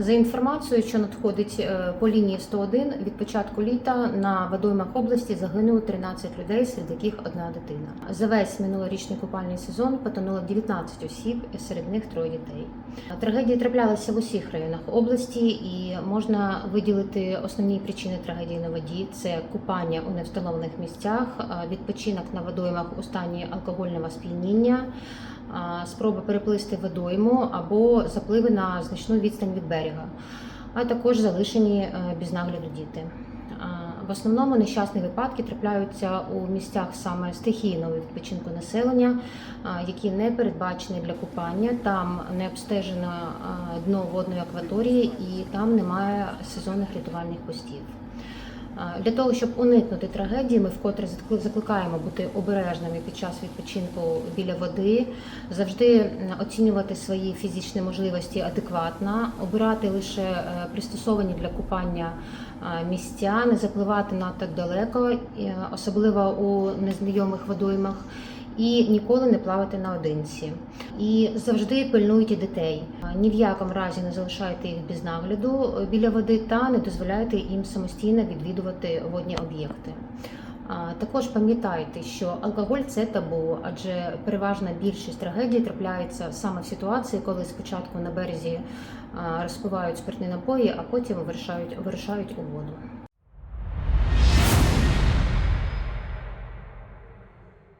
За інформацією, що надходить е, по лінії 101, від початку літа на водоймах області загинуло 13 людей, серед яких одна дитина. За весь минулорічний купальний сезон потонуло 19 осіб, серед них троє дітей. Трагедії траплялися в усіх районах області, і можна виділити основні причини трагедії на воді: це купання у невстановлених місцях, е, відпочинок на водоймах у стані алкогольного сп'яніння а, спроба переплисти водойму або запливи на значну відстань від берега, а також залишені е, без нагляду діти. В основному нещасні випадки трапляються у місцях саме стихійного відпочинку населення, які не передбачені для купання. Там не обстежено дно водної акваторії і там немає сезонних рятувальних постів. Для того щоб уникнути трагедії, ми вкотре закли- закликаємо бути обережними під час відпочинку біля води, завжди оцінювати свої фізичні можливості адекватно, обирати лише е, пристосовані для купання місця, не запливати надто далеко, е, особливо у незнайомих водоймах. І ніколи не плавати наодинці. І завжди пильнуйте дітей. Ні в якому разі не залишайте їх без нагляду е, біля води та не дозволяйте їм самостійно відвідувати водні об'єкти. Також пам'ятайте, що алкоголь це табу, адже переважна більшість трагедій трапляється саме в ситуації, коли спочатку на березі розпивають спиртні напої, а потім вирушають, вирушають у воду.